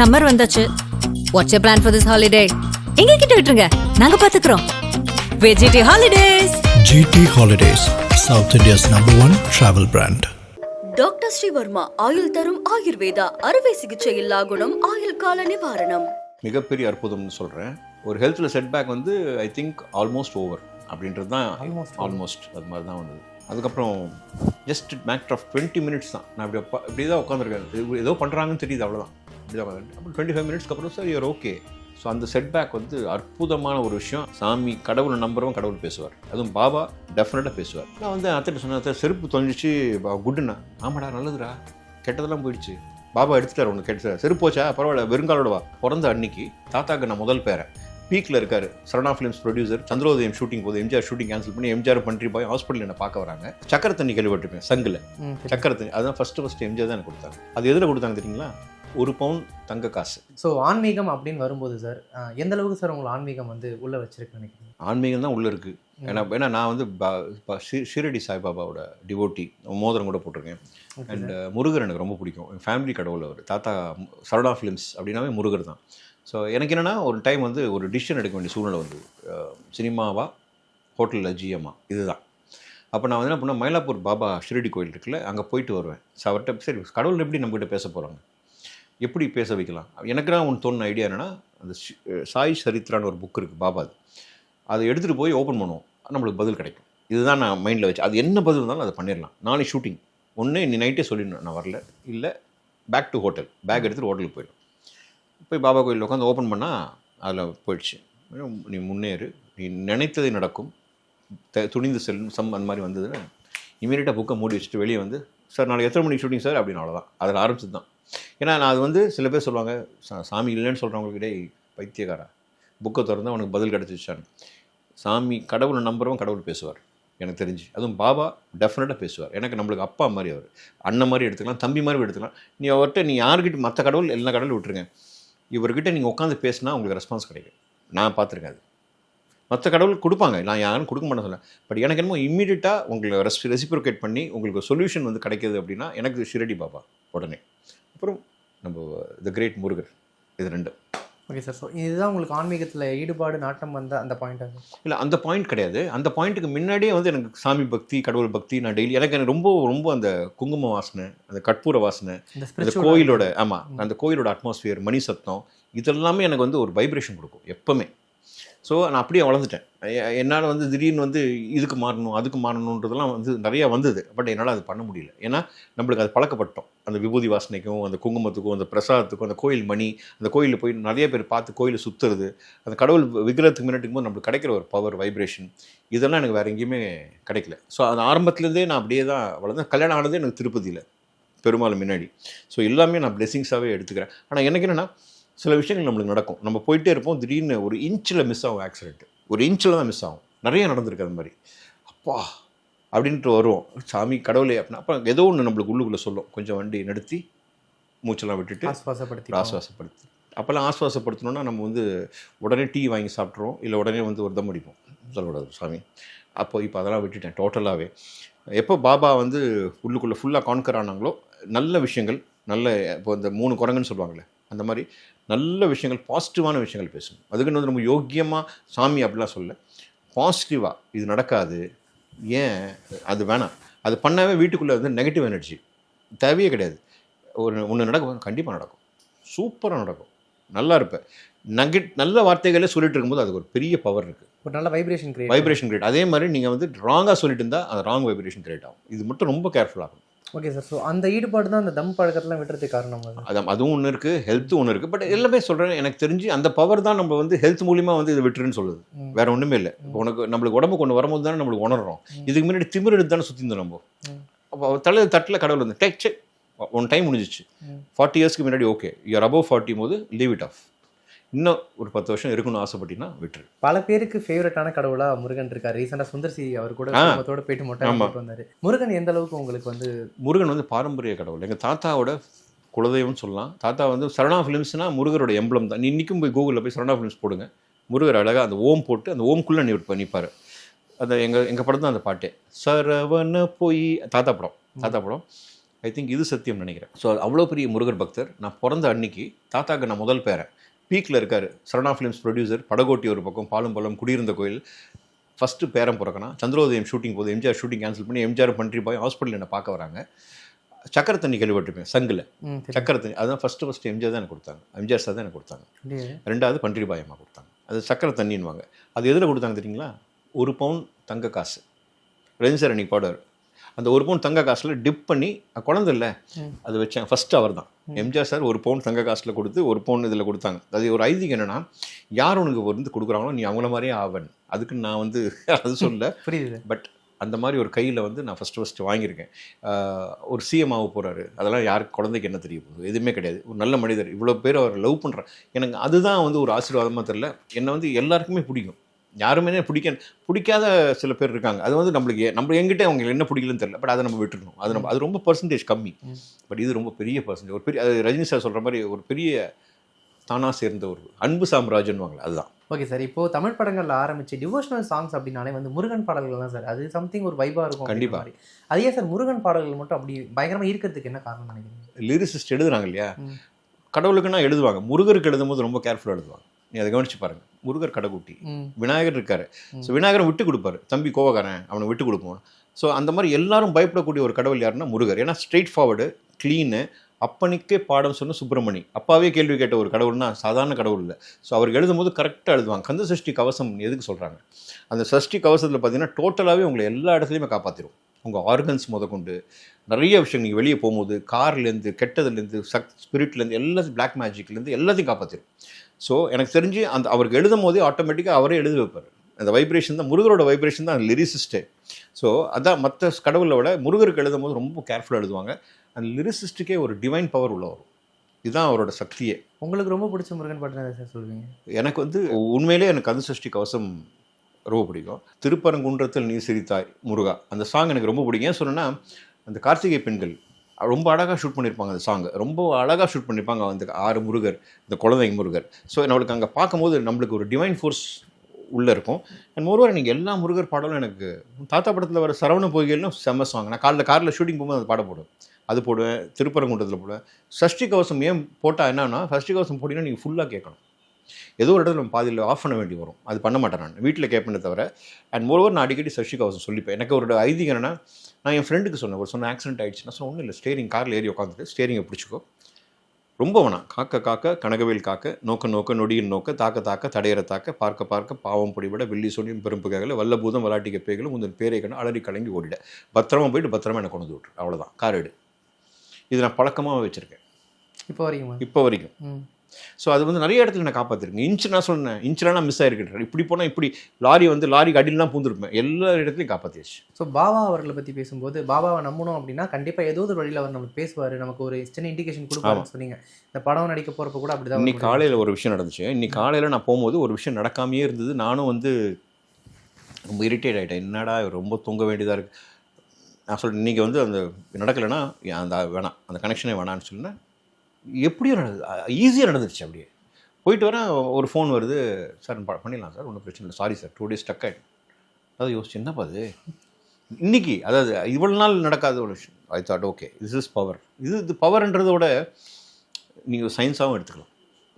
Summer வந்தாச்சு. What's you plan for this holiday எங்க கிட்ட விட்டுருங்க. நாங்க பாத்துக்கிறோம். வெஜிடி holidays GT Holidays, South India's number one travel brand. Doctor Srivarma ஆயுள் தரும் ஆயுர்வேதா அறுவை சிகிச்சை இல்லா குணம் ஆயுள் கால நிவாரணம் மிகப்பெரிய அற்புதம்னு சொல்கிறேன் ஒரு ஹெல்த்தில் செட்பேக் வந்து ஐ திங்க் ஆல்மோஸ்ட் ஓவர் அப்படின்றது தான். ஆல்மோஸ்ட் அது மாதிரி தான் வந்தது. அதுக்கப்புறம் just matter of twenty minutes தான். நான் இப்படி இப்படி தான் உட்காந்துருக்கேன் ஏதோ பண்ணுறாங்கன்னு தெரியுது அவ்வளோதான் இப்படி தான். அப்புறம் டுவெண்ட்டி ஃபைவ் மினிட்ஸ்க்கு அப்புறம் சார் யூர் ஓகே ஸோ அந்த செட்பேக் வந்து அற்புதமான ஒரு விஷயம். சாமி கடவுளை நம்புறவன் கடவுள் பேசுவார். அதுவும் பாபா டெஃபினட்டாக பேசுவார். நான் வந்து அத்தைட்ட சொன்னேன் "அத்தை, செருப்பு தொலைஞ்சிச்சு குட்டுண்ணா ஆமாடா நல்லதுடா. கெட்டதெல்லாம் போயிடுச்சு. பாபா எடுத்துட்டார் ஒன்று கெட்ட செருப்பு போச்சா? பரவாயில்ல வெறுங்காலோட வா. பிறந்த அன்னைக்கு தாத்தாக்கு நான் முதல் பேரன். பீக்கில் இருக்காரு சரணா ஃபிலிம்ஸ் ப்ரொடியூசர் சந்திரோதயம் ஷூட்டிங் போது எம்ஜிஆர் ஷூட்டிங் கேன்சல் பண்ணி எம்ஜிஆர் பண்றி போய் ஹாஸ்பிட்டல் என்ன பார்க்க வராங்க. சக்கரை தண்ணி கேள்விப்பட்டிருப்பேன் சங்கில். சக்கரை தண்ணி அதுதான் ஃபர்ஸ்ட் ஃபர்ஸ்ட் எம்ஜிஆர் தான் எனக்கு கொடுத்தாங்க. அது எதில் கொடுத்தாங்க தெரியுங்களா? ஒரு பவுன் தங்க காசு. ஸோ ஆன்மீகம் அப்படின்னு வரும்போது சார் எந்த அளவுக்கு சார் உங்களை ஆன்மீகம் வந்து உள்ள வச்சிருக்கு நினைக்கிறீங்க? ஆன்மீகம் தான் உள்ளே இருக்குது ஏன்னா ஏன்னா நான் வந்து பா- பா- ஷி- ஷிரடி சாய்பாபாவோட டிவோட்டி மோதிரம் கூட போட்டிருக்கேன். அண்ட் முருகர் எனக்கு ரொம்ப பிடிக்கும். என் ஃபேமிலி கடவுள் அவர். தாத்தா சரடா ஃபிலிம்ஸ் அப்படின்னாவே முருகர் தான். ஸோ எனக்கு என்னென்னா ஒரு டைம் வந்து ஒரு டிசிஷன் எடுக்க வேண்டிய சூழ்நிலை வந்து சினிமாவா ஹோட்டலில் ஜிஎம்மா இதுதான். அப்போ நான் வந்து என்ன பண்ணேன் மயிலாப்பூர் பாபா ஷிரடி கோயில் இருக்குல்ல அங்கே போயிட்டு வருவேன். ஸோ அவர்கிட்ட சரி கடவுள் எப்படி நம்மகிட்ட பேச போகிறாங்க எப்படி பேச வைக்கலாம்? எனக்கு தான் ஒன்று தோணுன ஐடியா என்னென்னா அந்த சாய் சரித்ரான்னு ஒரு புக் இருக்குது பாபாது அதை. எடுத்துகிட்டு போய் ஓப்பன் பண்ணுவோம். நம்மளுக்கு பதில் கிடைக்கும். இதுதான் நான் மைண்டில் வச்சு அது என்ன பதில் இருந்தாலும் அதை பண்ணிடலாம் நானே ஷூட்டிங் ஒன்று நீ நைட்டே சொல்லிடணும். நான் வரல. இல்லை பேக் டு ஹோட்டல் பேக் எடுத்துகிட்டு ஹோட்டலுக்கு போயிடும். போய் பாபா கோயிலில் உட்காந்து ஓப்பன் பண்ணால் அதில் போயிடுச்சு. நீ முன்னேறு. நீ நினைத்தது நடக்கும். த துணிந்து செல்லும். சம் அந்த மாதிரி வந்ததுன்னு இமீடியட்டாக புக்கை மூடி வச்சுட்டு வெளியே வந்து சார் நாளைக்கு எத்தனை மணிக்கு ஷூட்டிங் சார்? அப்படின்னு அவ்வளோதான் அதில் ஆரம்பிச்சது தான் ஏன்னா நான் அது வந்து சில பேர் சொல்லுவாங்க "சா- சாமி இல்லைன்னு சொல்கிறவங்கக்கிட்டே பைத்தியக்காரா. புக்கை திறந்து அவனுக்கு பதில் கிடச்சிச்சான்னு சாமி கடவுளை நம்புறவன் கடவுள் பேசுவார் எனக்கு தெரிஞ்சு. அதுவும் பாபா டெஃபினட்டாக பேசுவார். எனக்கு நம்மளுக்கு அப்பா மாதிரி அவர். அண்ணன் மாதிரி எடுத்துக்கலாம் தம்பி மாதிரி எடுத்துக்கலாம். நீ அவர்கிட்ட நீ யார்கிட்ட மற்ற கடவுள் எல்லா கடவுளும் விட்டுருங்க. இவர்கிட்ட நீங்கள் உட்காந்து பேசினா உங்களுக்கு ரெஸ்பான்ஸ் கிடைக்கும். நான் பார்த்துருக்கேன் அது. மற்ற கடவுள் கொடுப்பாங்க. நான் யாரும் கொடுக்க மாட்டேன் சொல்ல பட் எனக்கு என்னமோ இம்மீடியட்டாக உங்களை ரெஸ் ரெசிப்ரிகேட் பண்ணி உங்களுக்கு சொல்யூஷன் வந்து கிடைக்கிது அப்படின்னா எனக்கு ஷிரடி பாபா உடனே. அப்புறம் நம்ம த கிரேட் முருகர் இது ரெண்டு ஓகே சார் ஸோ இதுதான் உங்களுக்கு ஆன்மீகத்தில் ஈடுபாடு நாட்டம் வந்த அந்த பாயிண்ட் இல்லை அந்த பாயிண்ட் கிடையாது. அந்த பாயிண்ட்டுக்கு முன்னாடியே வந்து எனக்கு சாமி பக்தி கடவுள் பக்தி நான் டெய்லி எனக்கு எனக்கு ரொம்ப ரொம்ப அந்த குங்கும வாசனை அந்த கற்பூர வாசனை அந்த கோயிலோட ஆமாம் அந்த கோயிலோட அட்மாஸ்பியர் மணி சத்தம் இதெல்லாமே எனக்கு வந்து ஒரு வைப்ரேஷன் கொடுக்கும் எப்போவுமே. ஸோ நான் அப்படியே வளர்ந்துட்டேன். என்னால் வந்து திடீர்னு வந்து இதுக்கு மாறணும் அதுக்கு மாறணுன்றதெல்லாம் வந்து நிறையா வந்தது. பட் என்னால் அது பண்ண முடியல. ஏன்னா நம்மளுக்கு அது பழக்கப்பட்டோம். அந்த விபூதி வாசனைக்கும் அந்த குங்குமத்துக்கும் அந்த பிரசாதத்துக்கும் அந்த கோயில் மணி அந்த கோயிலில் போய் நிறைய பேர் பார்த்து கோயிலை சுற்றுறது அந்த கடவுள் விக்கிரத்துக்கு முன்னாடி போது நம்மளுக்கு கிடைக்கிற ஒரு பவர் வைப்ரேஷன் இதெல்லாம் எனக்கு வேறு எங்கேயுமே கிடைக்கல. ஸோ அது ஆரம்பத்துலேருந்தே நான் அப்படியே தான் வளர்ந்தேன். கல்யாணம் ஆனதே எனக்கு திருப்பதியில் பெருமாள் முன்னாடி. ஸோ எல்லாமே நான் பிளெஸிங்ஸாகவே எடுத்துக்கிறேன். ஆனால் எனக்கு என்னென்னா சில விஷயங்கள் நம்மளுக்கு நடக்கும். நம்ம போயிட்டே இருப்போம் திடீர்னு ஒரு இன்ச்சில் மிஸ் ஆகும் ஆக்சிடென்ட் ஒரு இன்ச்சில் தான் மிஸ் ஆகும். நிறைய நடந்திருக்கு அது மாதிரி. அப்பா! அப்படின்ட்டு வருவோம். சாமி கடவுளே! அப்படின்னா அப்போ ஏதோ ஒன்று நம்மளுக்கு உள்ளுக்குள்ளே சொல்லும். கொஞ்சம் வண்டி நிறுத்தி மூச்செல்லாம் விட்டுட்டு ஆஸ்வாசப்படுத்தி ஆஸ்வாசப்படுத்து. அப்போல்லாம் ஆஸ்வாசப்படுத்தணும்னா நம்ம வந்து உடனே டீ வாங்கி சாப்பிட்ருவோம் இல்லை உடனே வந்து ஒரு தம் அடிப்போம். சொல்லக்கூடாது சாமி. அப்போ இப்போ அதெல்லாம் விட்டுட்டேன் டோட்டலாகவே எப்போ பாபா வந்து உள்ளுக்குள்ளே ஃபுல்லாக கான்கர் ஆனாங்களோ நல்ல விஷயங்கள் நல்ல இப்போ இந்த மூணு குரங்குன்னு சொல்லுவாங்களே அந்த மாதிரி நல்ல விஷயங்கள் பாசிட்டிவான விஷயங்கள் பேசணும். அதுக்குன்னு வந்து நம்ம யோக்கியமாக சாமி அப்படிலாம் சொல்ல பாசிட்டிவாக இது நடக்காது. ஏன்? அது வேணாம். அது பண்ணாவே வீட்டுக்குள்ளே வந்து நெகட்டிவ் எனர்ஜி தேவையே கிடையாது. ஒரு ஒன்று நடக்கும் கண்டிப்பாக நடக்கும். சூப்பராக நடக்கும். நல்லா இருப்பேன். நெகட் நல்ல வார்த்தைகளே சொல்லிட்டு இருக்கும்போது அதுக்கு ஒரு பெரிய பவர் இருக்குது ஒரு நல்ல வைப்ரேஷன் கிரியேட் வைப்ரேஷன் கிரியேட் அதே மாதிரி நீங்கள் வந்து ராங்காக சொல்லிட்டு இருந்தால் அது ராங் வைப்ரேஷன் கிரியேட் ஆகும். இது மட்டும் ரொம்ப கேர்ஃபுல்லாகும் ஓகே சார் ஸோ அந்த ஈடுபாடு தான் அந்த தம் பழக்கத்தெல்லாம் விட்டுறதுக்கு காரணம் அது. அது அதுவும் ஒன்று இருக்குது ஹெல்த்தும் ஒன்று இருக்குது பட் எல்லாமே சொல்கிறேன் எனக்கு தெரிஞ்சு அந்த பவர் தான் நம்ம வந்து ஹெல்த் மூலியமா வந்து இதை விட்டுருன்னு சொல்லுது. வேற ஒன்றுமே இல்லை. இப்போ உனக்கு நம்மளுக்கு உடம்பு கொண்டு வரும்போது தானே நம்மளுக்கு உணர்றோம். இதுக்கு முன்னாடி திமிர் எடுத்து தானே சுற்றி இருந்தோம் நம்ம. அப்போ தலையில் தட்டில் கடவுள் வந்து டேக் செக் ஒன் டைம் முடிஞ்சிச்சு. ஃபார்ட்டி இயர்ஸ்க்கு முன்னாடி ஓகே யூஆர் அபவ் ஃபார்ட்டி போது லீவ் இட் ஆஃப் இன்னும் ஒரு பத்து வருஷம் இருக்கணும்னு ஆசைப்பட்டீங்கன்னா விட்டுரு. பல பேருக்கு ஃபேவரட்டான கடவுளா முருகன் இருக்காரு. ரீசெண்டாக சுந்தர் சி அவர் கூட. குடும்பத்தோட போயிட்டு மொட்டை ஆமா. அடிச்சிட்டு வந்தாரு. முருகன் எந்த அளவுக்கு உங்களுக்கு வந்து முருகன் வந்து பாரம்பரிய கடவுள். எங்கள் தாத்தாவோட குலதெய்வம்னு சொல்லலாம். தாத்தா வந்து சரணா ஃபிலிம்ஸ்னா முருகரோட எம்பளம் தான். நீ இன்னைக்கும் போய் கூகுளில் போய் சரணா ஃபிலிம்ஸ் போடுங்க. முருகர் அழகாக அந்த ஓம் போட்டு அந்த ஓம்குள்ளே நீ நிற்பார் அந்த எங்கள் எங்கள் படம் தான் அந்த பாட்டே. சரவண போய். தாத்தா படம். தாத்தா படம். ஐ திங்க் இது சத்தியம் நினைக்கிறேன். ஸோ அவ்வளோ பெரிய முருகர் பக்தர். நான் பிறந்த அன்னைக்கு தாத்தாக்கு நான் முதல் பேரன். பீக்கில் இருக்கார் சரணா ஃபிலிம்ஸ் ப்ரொடியூசர் படகோட்டி ஒரு பக்கம் பாலும் பழம் குடியிருந்த கோயில். ஃபஸ்ட்டு பேரம் பிறக்கனா சந்திரோதயம் ஷூட்டிங் போது எம்ஜிஆர் ஷூட்டிங் கேன்சல் பண்ணி எம்ஜிஆர் பண்றி போய் ஹாஸ்பிட்டல் என்னை பார்க்க வராங்க. சக்கரை தண்ணி கேள்விப்பட்டிருப்பேன் சங்கில் சக்கரை தண்ணி அதுதான் ஃபஸ்ட்டு ஃபஸ்ட்டு எம்ஜிஆர் தான் எனக்கு கொடுத்தாங்க. எம்ஜிஆர் சார் தான் எனக்கு கொடுத்தாங்க. ரெண்டாவது பன்றிரி பாயம்மா கொடுத்தாங்க. அது சக்கரை தண்ணின்வாங்க அது எதில் கொடுத்தாங்க தெரியுங்களா? ஒரு பவுன் தங்க காசு. ரஜினி சார் அன்னைக்கு பாடுவார். அந்த ஒரு பவுன் தங்க காசில் டிப் பண்ணி குழந்தை இல்லை. அது வச்சேன். ஃபஸ்ட்டு அவர் தான். எம்ஜிஆர் சார் ஒரு பவுன் தங்க காசில் கொடுத்து ஒரு பவுன் இதில் கொடுத்தாங்க. அது ஒரு ஐதீகம் என்னன்னா யார் உனக்கு வந்து கொடுக்குறாங்களோ நீ அவங்கள மாதிரியே ஆவன். அதுக்கு நான் வந்து அது சொல்ல. புரியுது. பட் அந்த மாதிரி ஒரு கையில் வந்து நான் ஃபஸ்ட்டு ஃபஸ்ட்டு வாங்கியிருக்கேன். ஒரு சிஎம் ஆக போகிறாரு அதெல்லாம் யாருக்கு குழந்தைக்கு என்ன தெரிய போகுது? எதுவுமே கிடையாது. ஒரு நல்ல மனிதர். இவ்வளோ பேர் அவர் லவ் பண்ணுறார் எனக்கு அதுதான் வந்து ஒரு ஆசீர்வாதமாக தெரில என்னை வந்து எல்லாருக்குமே பிடிக்கும். யாருமே பிடிக்க பிடிக்காத சில பேர் இருக்காங்க. அது வந்து நம்மளுக்கு நம்ம எங்கிட்ட அவங்களுக்கு என்ன பிடிக்கலன்னு தெரியல. பட் அதை நம்ம விட்டுருணும் அது நம்ம அது ரொம்ப பர்சன்டேஜ் கம்மி. பட் இது ரொம்ப பெரிய பர்சன்டேஜ் ஒரு பெரிய அது ரஜினி சார் சொல்கிற மாதிரி ஒரு பெரிய தானாக சேர்ந்த ஒரு அன்பு சாம்ராஜ்யன்னுவாங்களே அதுதான். ஓகே சார் இப்போ தமிழ் படங்கள்ல ஆரம்பிச்சு டிவோஷனல் சாங்ஸ் அப்படின்னாலே வந்து முருகன் பாடல்கள் தான் சார் அது சம்திங் ஒரு வைபா இருக்கும் அப்படின்ற கண்டிப்பா. மாதிரி. அது சார் முருகன் பாடல்கள் மட்டும் அப்படி பயங்கரமா ஈர்க்கிறதுக்கு என்ன காரணம் நினைக்கிறீங்க? லிரிசிஸ்ட் எழுதுறாங்க இல்லையா. கடவுளுக்குன்னா எழுதுவாங்க. முருகருக்கு எழுதும்போது ரொம்ப கேர்ஃபுல்லாக எழுதுவாங்க. நீ அதை கவனிச்சு பாருங்க. முருகர் கடைக்குட்டி விநாயகர் இருக்காரு. ஸோ விநாயகரை விட்டு கொடுப்பாரு. தம்பி கோவக்காரன் அவனை விட்டு கொடுப்போம். ஸோ அந்த மாதிரி எல்லாரும் பயப்படக்கூடிய ஒரு கடவுள் யாருன்னா முருகர். ஏன்னா ஸ்ட்ரெயிட் ஃபார்வர்டு க்ளீனு அப்பனுக்கே பாடம் சொன்ன சுப்பிரமணி. அப்பாவே கேள்வி கேட்ட ஒரு கடவுள்னா சாதாரண கடவுள் இல்லை. ஸோ அவருக்கு எழுதும்போது கரெக்டாக எழுதுவாங்க. கந்த சஷ்டி கவசம் எதுக்கு சொல்கிறாங்க அந்த சஷ்டி கவசத்தில் பார்த்தீங்கன்னா டோட்டலாகவே உங்களை எல்லா இடத்துலையுமே காப்பாற்றிடும் உங்கள் ஆர்கன்ஸ் முதற்கொண்டு. நிறைய விஷயம் நீங்கள் வெளியே போகும்போது கார்லேருந்து கெட்டதுலேருந்து சக் ஸ்பிரிட்லேருந்து எல்லாத்தையும் பிளாக் மேஜிக்லேருந்து எல்லாத்தையும் காப்பாற்றிடும் ஸோ எனக்கு தெரிஞ்சு அந்த அவருக்கு எழுதும் போதே ஆட்டோமேட்டிக்காக அவரே எழுதி வைப்பார். அந்த வைப்ரேஷன் தான் முருகரோட வைப்ரேஷன் தான் லிரிசிஸ்டே ஸோ அதான் மற்ற கடவுளை விட முருகருக்கு எழுதும் போது ரொம்ப கேர்ஃபுல்லாக எழுதுவாங்க. அந்த லிரிசிஸ்ட்டுக்கே ஒரு டிவைன் பவர் உள்ள வரும். இதுதான் அவரோட சக்தியே. உங்களுக்கு ரொம்ப பிடிச்ச முருகன் பாட்டு சார் சொல்வீங்க எனக்கு வந்து உண்மையிலே எனக்கு கந்த சஷ்டி கவசம் ரொம்ப பிடிக்கும். திருப்பரங்குன்றத்தில் நீ சிரித்தாய் முருகா. அந்த சாங் எனக்கு ரொம்ப பிடிக்கும். ஏன் சொன்னேன்னா அந்த கார்த்திகை பெண்கள் ரொம்ப அழகாக ஷூட் பண்ணியிருப்பாங்க அந்த சாங் ரொம்ப அழகாக ஷூட் பண்ணியிருப்பாங்க அந்த ஆறு முருகர் இந்த குழந்தைங்க முருகர். ஸோ நம்மளுக்கு அங்கே பார்க்கும்போது நம்மளுக்கு ஒரு டிவைன் ஃபோர்ஸ் உள்ளே இருக்கும். அண்ட் மோரோவர் நீங்கள் எல்லா முருகர் பாடலும் எனக்கு தாத்தா படத்தில் வர சரவண பொய்கள்னு செம்ம சாங் நான் காலைல காரில் ஷூட்டிங் போகும்போது அந்த பாட போடுவேன். அது போடுவேன் திருப்பரங்குன்றத்தில் போடுவேன். சஷ்டி கவசம் ஏன் போட்டால் என்னன்னா சஷ்டி கவசம் போட்டிங்கன்னா நீங்கள் ஃபுல்லாக கேட்கணும். ஏதோ ஒரு இடத்துல நம்ம பாதியில் ஆஃப் பண்ண வேண்டி வரும். அது பண்ண மாட்டேன் நான். வீட்டில் கேட்பேனே தவிர அண்ட் மோரோவர் நான் அடிக்கடி சஷ்டி கவசம் சொல்லிப்பேன். எனக்கு ஒரு ஐதீகம் என்னன்னா நான் என் ஃப்ரெண்டுக்கு சொன்னேன். ஒரு சொன்ன ஆக்சிடென்ட் ஆயிடுச்சு நான் சொன்னேன் ஒன்றும் இல்லை ஸ்டேரிங் காரில் ஏறி உட்காந்துட்டு ஸ்டேரிங்கை பிடிச்சிக்கோ. ரொம்ப வேணாம் காக்க காக்க கனகவேல் காக்க நோக்க நோக்க நொடியின் நோக்க தாக்க தாக்க தடையற தாக்க பார்க்க பார்க்க பாவம் பொடிவிட வெள்ளி சொன்னியும் பெரும்புகைகளை வல்லபூதம் விளாட்டிக்க பேய்களும் உந்தன் பேரை கண்டு அலறி கலங்கி ஓடிட. பத்திரமா போயிட்டு பத்திரமா எனக்கு கொண்டு வந்து விட்டுரு அவ்வளோதான் கார் எடு. இது நான் பழக்கமாக வச்சுருக்கேன். இப்போ வரைக்குமா? இப்போ வரைக்கும். ஸோ அது வந்து நிறைய இடத்துல நான் காப்பாற்றிருக்கேன் இன்ச்சு நான் சொன்னேன். இன்ச்சில் நான் மிஸ் ஆயிருக்கேன் இப்படி போனால் இப்படி லாரி வந்து லாரிக்கு அடியிலாம் பூந்துருப்பேன். எல்லா இடத்துலையும் காப்பாற்றியாச்சு ஸோ பாபா அவர்களை பற்றி பேசும்போது பாபாவை நம்பணும் அப்படின்னா கண்டிப்பாக ஏதோ ஒரு வழியில் அவர் நமக்கு பேசுவார். நமக்கு ஒரு சின்ன இண்டிகேஷன் கொடுப்பாருன்னு சொன்னீங்க. இந்த படம் நடிக்க போகிறப்ப கூட அப்படிதான் இன்னைக்கு காலையில் ஒரு விஷயம் நடந்துச்சு. இன்னைக்கு காலையில் நான் போகும்போது ஒரு விஷயம் நடக்காமையே இருந்தது. நானும் வந்து ரொம்ப இரிட்டேட் ஆகிட்டேன் என்னடா ரொம்ப தூங்க வேண்டியதாக இருக்குது நான் சொல்கிறேன் நீங்கள் வந்து அந்த நடக்கலைன்னா அந்த வேணாம். அந்த கனெக்ஷனே வேணான்னு சொன்னேன் எப்படியோ நடந்தது. ஈஸியாக நடந்துருச்சு அப்படியே. போயிட்டு வரேன் ஒரு ஃபோன் வருது. சார் ப- பண்ணிடலாம் சார் ஒன்றும் பிரச்சனை இல்லை. Sorry sir two days stuck ஆகிடும் அதாவது யோசிச்சு என்னப்பா அது? இன்னைக்கு அதாவது இவ்வளோ நாள் நடக்காத ஒரு விஷயம். I thought okay this is power இது இது பவர்ன்றதோட நீங்கள் சயின்ஸாகவும் எடுத்துக்கலாம்.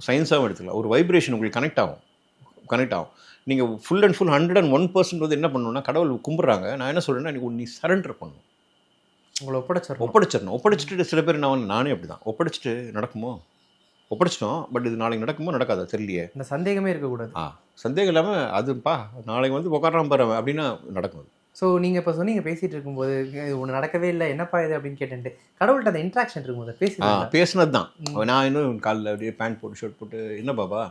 சயின்ஸாகவும் எடுத்துக்கலாம். ஒரு வைப்ரேஷன் உங்களுக்கு கனெக்ட் ஆகும். கனெக்ட் ஆகும். நீங்கள் full and full hundred and one percent வந்து என்ன பண்ணணும்னா கடவுள் கும்பிட்றாங்க. நான் என்ன சொல்கிறேன்னா நீ சரண்டர் பண்ணணும். உங்களை ஒப்படைச்சிடணும். ஒப்படைச்சிடணும். ஒப்படைச்சிட்டு சில பேர் நான் நானே அப்படி தான் ஒப்படைச்சிட்டு நடக்குமோ? ஒப்படைச்சிட்டோம் பட் இது நாளைக்கு நடக்குமோ நடக்காதா? தெரியலையே. இந்த சந்தேகமே இருக்கக்கூடாது. ஆ சந்தேகம் இல்லாமல் அதுப்பா நாளைக்கு வந்து உட்காராம பாரு அப்படின்னா நடக்கும் அது. ஸோ நீங்கள் இப்போ சொன்னீங்க பேசிட்டு இருக்கும்போது இது ஒன்று நடக்கவே இல்லை என்னப்பா இது அப்படின்னு கேட்டுட்டு கடவுள்கிட்ட அந்த இன்ட்ராக்ஷன் இருக்கும்போது ஆ பேசுறீங்க பேசுனது தான். நான் இன்னும் காலில் அப்படியே பேண்ட் போட்டு ஷர்ட் போட்டு என்ன பாபா?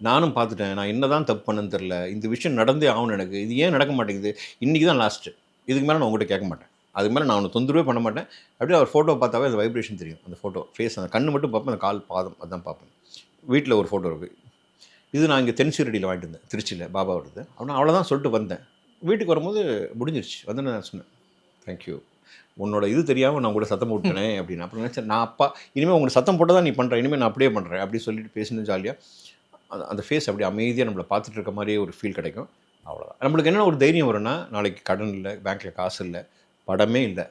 நானும் பார்த்துட்டேன். நான் என்ன தான் தப்பு பண்ணேன்னு தெரில இந்த விஷயம் நடந்தே ஆகணும் எனக்கு. இது ஏன் நடக்க மாட்டேங்குது? இன்றைக்கி தான் லாஸ்ட்டு இதுக்கு மேலே நான் உங்கள்கிட்ட கேட்க மாட்டேன். அதுக்கு மேலே நான் ஒன்று தொந்தரவே பண்ண மாட்டேன். அப்படியே அவர் ஃபோட்டோ பார்த்தாவே அந்த வைப்ரேஷன் தெரியும். அந்த ஃபோட்டோ ஃபேஸ் அந்த கண்ணு மட்டும் பார்ப்பேன் அந்த கால் பாதம் அதான் பார்ப்பேன். வீட்டில் ஒரு ஃபோட்டோ இருக்குது இது நான் இங்கே தென்சீரடியில் வாங்கிட்டு வந்தேன் திருச்சியில் பாபாவோடது. அவனை அவ்வளோதான் சொல்லிட்டு வந்தேன். வீட்டுக்கு வரும்போது முடிஞ்சிருச்சு. வந்து நான் சொன்னேன். தேங்க்யூ உன்னோட இது தெரியாமல் நான் கூட சத்தம் போட்டுனேன் அப்படின்னு. அப்புறம் நினச்சேன் நான் அப்பா இனிமேல் உங்களுக்கு சத்தம் போட்டு தான் நீ பண்ணுறேன் இனிமேல் நான் அப்படியே பண்ணுறேன் அப்படின்னு சொல்லிட்டு பேசினது ஜாலியாக அந்த ஃபேஸ் அப்படி அமைதியாக நம்மளை பார்த்துட்டு இருக்க மாதிரியே ஒரு ஃபீல் கிடைக்கும். அவ்வளோதான் நம்மளுக்கு என்ன ஒரு தைரியம் வரும்னா நாளைக்கு கடன் இல்லை பேங்க்கில் காசு இல்லை படமே இல்லை.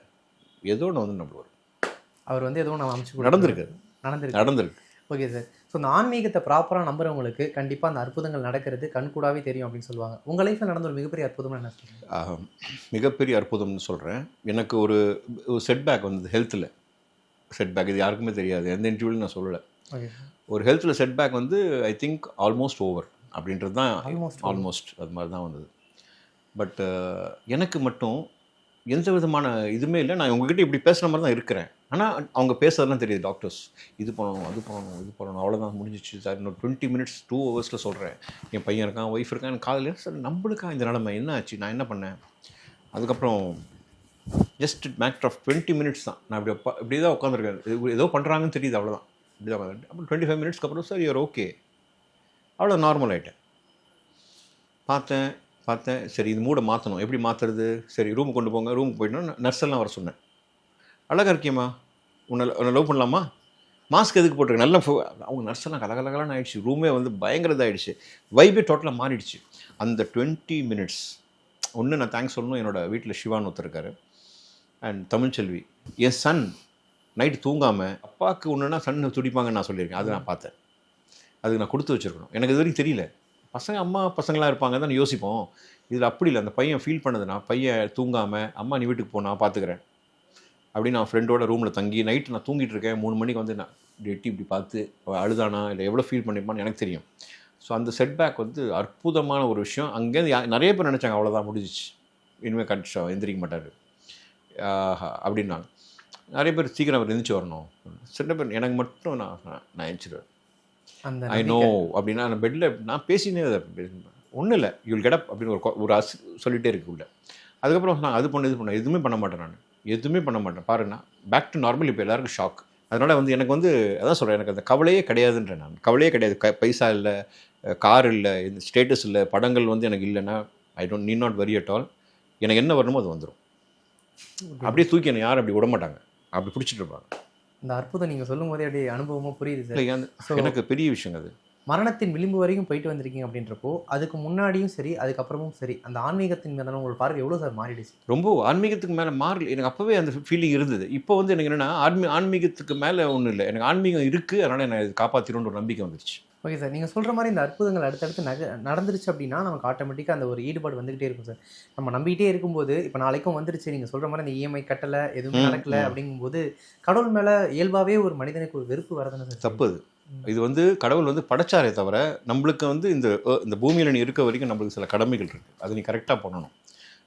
ஏதோ ஒன்று வந்து நம்மளுக்கு வரும் அவர் வந்து எதுவும் நம்ம அமைச்சு நடந்திருக்கு. நடந்திருக்கு. நடந்திருக்கு. Okay sir. ஸோ இந்த ஆன்மீகத்தை ப்ராப்பராக நம்புறவங்களுக்கு கண்டிப்பாக அந்த அற்புதங்கள் நடக்கிறது கண்கூடாவே தெரியும் அப்படின்னு சொல்லுவாங்க. உங்கள் லைஃப்பில் நடந்த ஒரு மிகப்பெரிய அற்புதம் என்ன சொல்லுங்க ஆஹ், மிகப்பெரிய அற்புதம்னு சொல்கிறேன் எனக்கு ஒரு செட்பேக் வந்தது ஹெல்த்தில் செட்பேக் இது யாருக்குமே தெரியாது. எந்த இன்டர்வியூலையும் நான் சொல்லலை. ஒரு ஹெல்த்தில் செட்பேக் வந்து ஐ திங்க் ஆல்மோஸ்ட் ஓவர் அப்படின்றது தான் over. ஆல்மோஸ்ட் அது மாதிரி தான் வந்தது பட் எனக்கு மட்டும் எந்த விதமான இதுவுமே இல்லை. நான் உங்ககிட்ட இப்படி பேசுகிற மாதிரி தான் இருக்கிறேன். ஆனால் அவங்க பேசுறதுலாம் தெரியுது டாக்டர்ஸ் இது பண்ணணும் அது பண்ணணும் இது பண்ணணும். அவ்வளோதான் முடிஞ்சிச்சு. சார் இன்னும் டுவெண்ட்டி மினிட்ஸ் டூ ஹவர்ஸில் சொல்கிறேன் என் பையன் இருக்கான் ஒய்ஃப் இருக்கான் எனக்கு காலையில் சார் நம்மளுக்கா இந்த நிலமை? என்ன ஆச்சு? நான் என்ன பண்ணேன்? அதுக்கப்புறம் just matter of twenty minutes தான். நான் இப்படி இப்படி தான் உட்காந்துருக்கேன் ஏதோ பண்ணுறாங்கன்னு தெரியுது அவ்வளோதான் இப்படி தான் உட்காந்துருக்கேன் அப்புறம் டுவெண்ட்டி ஃபைவ் மினிட்ஸ்க்கு அப்புறம் சார் யூர் ஓகே அவ்வளோ நார்மல் ஆகிட்டேன் பார்த்தேன் பார்த்தேன் சரி இது மூடை மாற்றணும் எப்படி மாற்றுறது சரி ரூமுக்கு கொண்டு போங்க. ரூமுக்கு போயிட்டோம் நர்ஸெல்லாம் வர சொன்னேன். அழகாக இருக்கியம்மா உன்னை உன்னை லவ் பண்ணலாமா? மாஸ்க் எதுக்கு போட்டிருக்கேன் நல்ல அவங்க நர்ஸெல்லாம் கலகலகலான்னு ஆயிடுச்சு. ரூமே வந்து பயங்கரதாகிடுச்சு வைபே டோட்டலாக மாறிடுச்சு. அந்த டுவெண்ட்டி மினிட்ஸ் ஒன்று நான் தேங்க்ஸ் சொல்லணும். என்னோடய வீட்டில் சிவான் ஒருத்தர் இருக்காரு. அண்ட் தமிழ்ச்செல்வி என் சன் நைட்டு தூங்காமல் அப்பாவுக்கு ஒன்றுனா சன் துடிப்பாங்கன்னு நான் சொல்லியிருக்கேன். அது நான் பார்த்தேன். அதுக்கு நான் கொடுத்து வச்சிருக்கணும். எனக்கு இது வரைக்கும் தெரியல. பசங்க அம்மா பசங்களாம் இருப்பாங்க தான் யோசிப்போம். இதில் அப்படி இல்லை. அந்த பையன் ஃபீல் பண்ணதுன்னா பையன் தூங்காமல் அம்மா நீ வீட்டுக்கு போ நான் பார்த்துக்கிறேன் அப்படின்னு நான் ஃப்ரெண்டோட ரூமில் தங்கி நைட்டு நான் தூங்கிட்டு இருக்கேன். மூணு மணிக்கு வந்து நான் எட்டி இப்படி பார்த்து அழுதானா? இல்லை எவ்வளோ ஃபீல் பண்ணியிருப்பான்னு எனக்கு தெரியும். ஸோ அந்த செட்பேக் வந்து அற்புதமான ஒரு விஷயம். அங்கேருந்து நிறைய பேர் நினச்சாங்க அவ்வளோதான் முடிஞ்சிச்சு. இனிமேல் கண்டிப்பாக எந்திரிக்க மாட்டார். அப்படின்னாங்க. நிறைய பேர் சீக்கிரம் அவர் எந்திரிச்சு வரணும். சில பேர் எனக்கு மட்டும் நான் நான் நான் எந்திரிச்சிடுவேன் ஐ நோ அப்படின்னா நான் பெட்டில் நான் பேசினே ஒன்றும் இல்லை. யூல் கெடப் அப்படின்னு ஒரு ஒரு அஸ் சொல்லிகிட்டே இருக்கு உள்ள. அதுக்கப்புறம் நான் அது பண்ண இது பண்ண எதுவுமே பண்ண மாட்டேன் நான். எதுவுமே பண்ண மாட்டேன். பாருண்ணா பேக் டு நார்மல் இப்போ எல்லாருக்கும் ஷாக் அதனால் வந்து எனக்கு வந்து அதான் சொல்கிறேன் எனக்கு அந்த கவலையே கிடையாதுன்றேன் நான். கவலையே கிடையாது. க பைசா இல்லை கார் இல்லை இந்த ஸ்டேட்டஸ் இல்லை படங்கள் வந்து எனக்கு இல்லைன்னா I don't need not worry at all எனக்கு என்ன வரணுமோ அது வந்துடும் அப்படியே தூக்கி என்னை யாரும் அப்படி விட மாட்டாங்க அப்படி பிடிச்சிட்டு இருப்பாங்க. இந்த அற்புதம் நீங்கள் சொல்லும் போதே அப்படியே அனுபவமாக புரியுது சார். எனக்கு பெரிய விஷயம் அது. மரணத்தின் விளிம்பு வரைக்கும் போயிட்டு வந்திருக்கீங்க அப்படின்றப்போ அதுக்கு முன்னாடியும் சரி அதுக்கப்புறமும் சரி அந்த ஆன்மீகத்தின் மீதான உங்களோட பார்வை எவ்வளோ சார் மாறிடுச்சு? ரொம்ப ஆன்மீகத்துக்கு மேலே மாறல. எனக்கு அப்போவே அந்த ஃபீலிங் இருந்தது. இப்போ வந்து எனக்கு என்னென்னா ஆன்மீ ஆன்மீகத்துக்கு மேலே ஒன்றும் இல்லை. எனக்கு ஆன்மீகம் இருக்குது அதனால் இது காப்பாற்றிடும்னு ஒரு நம்பிக்கை வந்துருச்சு. ஓகே சார் நீங்கள் சொல்கிற மாதிரி இந்த அற்புதங்கள் அடுத்தடுத்து நக நடந்துருச்சு அப்படின்னா நமக்கு ஆட்டோமேட்டிக்காக அந்த ஒரு ஈடுபாடு வந்துகிட்டே இருக்கும் சார் நம்ம நம்பிக்கிட்டே இருக்கும்போது இப்போ நாளைக்கும் வந்துருச்சு நீங்கள் சொல்கிற மாதிரி இந்த இஎம்ஐ கட்டலை எதுவுமே நடக்கல. அப்படிங்கும்போது கடவுள் மேலே இயல்பாகவே ஒரு மனிதனுக்கு ஒரு வெறுப்பு வரதானே சார் தப்பு அது. ம். இது வந்து கடவுள் வந்து படைச்சாரே தவிர நம்மளுக்கு வந்து இந்த இந்த பூமியில் நீ இருக்க வரைக்கும் நம்மளுக்கு சில கடமைகள் இருக்குது அதை நீ கரெக்டாக பண்ணணும்.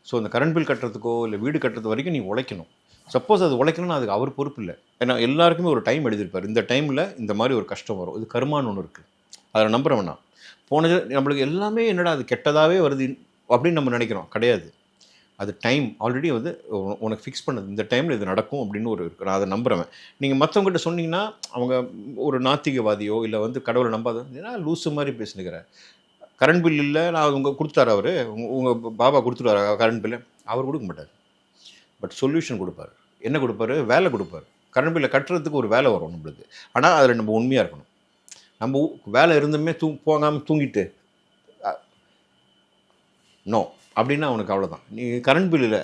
ஸோ இந்த கரண்ட் பில் கட்டுறதுக்கோ இல்லை வீடு கட்டுறது வரைக்கும் நீ உழைக்கணும். சப்போஸ் அது உழைக்கணும்னா அதுக்கு அவர் பொறுப்பு இல்லை. ஏன்னா எல்லாருக்குமே ஒரு டைம் எழுதியிருப்பார் இந்த டைமில் இந்த மாதிரி ஒரு கஷ்டம் வரும். இது கர்மான்னு ஒன்று இருக்குது அதை நம்புகிறவனா போனது நம்மளுக்கு எல்லாமே என்னடா அது கெட்டதாகவே வருது அப்படின்னு நம்ம நினைக்கிறோம். கிடையாது. அது டைம். ஆல்ரெடி வந்து உனக்கு ஃபிக்ஸ் பண்ணது. இந்த டைமில் இது நடக்கும் அப்படின்னு ஒரு இருக்கு. நான் அதை நம்புகிறவன் நீங்கள் மற்றவங்ககிட்ட சொன்னீங்கன்னா அவங்க ஒரு நாத்திகவாதியோ இல்லை வந்து கடவுளை நம்பாத ஏன்னா லூசு மாதிரி பேசினுக்கிற கரண்ட் பில் இல்லை நான் உங்கள் கொடுத்தாரு அவர். உங்கள் பாபா கொடுத்துருவாரு கரண்ட் பில்லு. அவர் கொடுக்க மாட்டார். பட் சொல்யூஷன் கொடுப்பாரு. என்ன கொடுப்பாரு? வேலை கொடுப்பாரு. கரண்ட் பில்லை கட்டுறதுக்கு ஒரு வேலை வரும் நம்மளுக்கு. ஆனால் அதில் நம்ம உண்மையாக இருக்கணும். நம்ம வேலை இருந்துமே தூ போகாமல் தூங்கிட்டு. நோ அப்படின்னா அவனுக்கு அவ்வளோதான் நீ கரண்ட் இல்லை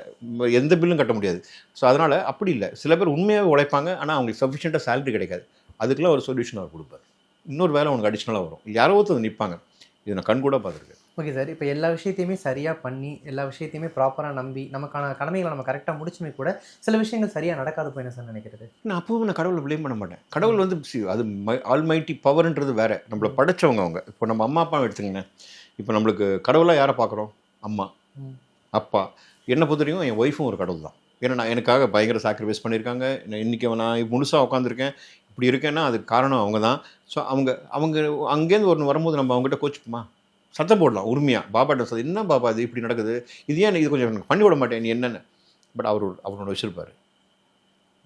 எந்த பில்லும் கட்ட முடியாது. ஸோ அதனால் அப்படி இல்லை. சில பேர் உண்மையாகவே உழைப்பாங்க. ஆனால் அவங்களுக்கு சஃபிஷியண்ட்டாக சேலரி கிடைக்காது. அதுக்கெல்லாம் ஒரு சொல்யூஷன் அவர் கொடுப்பார். இன்னொரு வேலை அவனுக்கு அடிஷ்னலாக வரும். யாரோ ஒருத்தர் நிற்பாங்க இதை நான் கண் கூட பார்த்துருக்கேன். ஓகே சார் இப்போ எல்லா விஷயத்தையுமே சரியாக பண்ணி எல்லா விஷயத்தையுமே ப்ராப்பராக நம்பி நமக்கான கடமைகளை நம்ம கரெக்டாக முடிச்சுமே கூட சில விஷயங்கள் சரியாக நடக்காது போய் என்ன சார் நினைக்கிறது? நான் அப்பவும் நான் கடவுளை ப்ளேம் பண்ண மாட்டேன். கடவுள் வந்து அது ஆல்மைட்டி பவர்ன்றது வேற. நம்மளை படைச்சவங்க அவங்க. இப்போ நம்ம அம்மா அப்பா எடுத்துக்கங்க இப்போ நம்மளுக்கு கடவுளாக யாரை பார்க்குறோம்? அம்மா. அப்பா. என்னை பொறுத்த வரைக்கும் என் ஒய்ஃபும் ஒரு கடவுள் தான். ஏன்னா நான் எனக்காக பயங்கர சாக்ரிஃபைஸ் பண்ணியிருக்காங்க. நான் இன்றைக்கி நான் முழுசாக உட்காந்துருக்கேன் இப்படி இருக்கேன்னா அதுக்கு காரணம் அவங்க தான் ஸோ அவங்க அவங்க அங்கேருந்து ஒன்று வரும்போது நம்ம அவங்ககிட்ட கோச்சுப்போமா? சத்தம் போடலாம் உரிமையாக பாபாட்ட சொல்ல என்ன பாபா இது? இப்படி நடக்குது. இது ஏன் இது கொஞ்சம் எனக்கு பண்ணி விட மாட்டேன்? நீ என்னென்ன? பட் அவர் அவரோட வச்சிருப்பாரு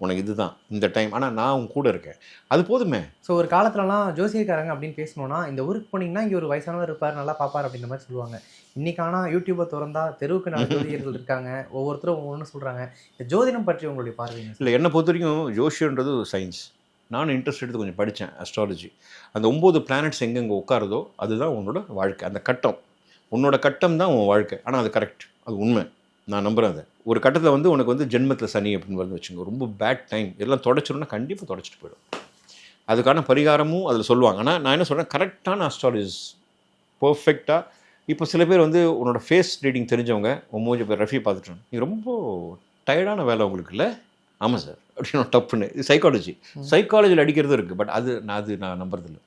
உனக்கு இதுதான் இந்த டைம் ஆனால் நான் உன் கூட இருக்கேன். அது போதுமே. ஸோ ஒரு காலத்துலலாம் ஜோசியக்காரங்க அப்படின்னு பேசணும்னா இந்த ஊருக்கு போனீங்கன்னா இங்கே ஒரு வயசானவர் இருப்பார் நல்லா பார்ப்பார் அப்படின்ற மாதிரி சொல்லுவாங்க. இன்னைக்கு ஆனால் யூடியூப்பை திறந்தா தெருவுக்கு நாலு ஜோதிடர்கள் இருக்காங்க. ஒவ்வொருத்தரும் ஒவ்வொன்று சொல்கிறாங்க இந்த ஜோதிடம் பற்றி உங்களுடைய சார் இல்லை என்னை பொறுத்த வரைக்கும் ஜோஷியன்றது சயின்ஸ் நானும் இன்ட்ரெஸ்ட் எடுத்து கொஞ்சம் படித்தேன் அஸ்ட்ராலஜி அந்த ஒம்பது பிளானட்ஸ் எங்கெங்கே உட்காருதோ அதுதான் உன்னோட வாழ்க்கை. அந்த கட்டம். உன்னோட கட்டம் தான் உன் வாழ்க்கை. ஆனால் அது கரெக்ட் அது உண்மை. நான் நம்புகிறேன் அதை. ஒரு கட்டத்தில் வந்து உனக்கு வந்து ஜென்மத்தில் சனி அப்படின்னு வந்து வச்சுங்க ரொம்ப பேட் டைம் எல்லாம் தொடச்சிடணும்னா கண்டிப்பாக தொடச்சிட்டு போயிடும். அதுக்கான பரிகாரமும் அதில் சொல்லுவாங்க. ஆனால் நான் என்ன சொல்கிறேன் கரெக்டான அஸ்ட்ராலஜிஸ் பர்ஃபெக்டாக இப்போ சில பேர் வந்து உன்னோட ஃபேஸ் ரீடிங் தெரிஞ்சவங்க உன் மூஞ்சி பேர் ரஃபி பார்த்துட்டு நீ ரொம்ப டயர்டான வேலை உங்களுக்கு இல்லை. ஆமாம் சார். அப்படின்னு டப்புன்னு. இது சைக்காலஜி சைக்காலஜியில் அடிக்கிறது இருக்குது பட் அது நான் அது நான் நம்புறதில்லை.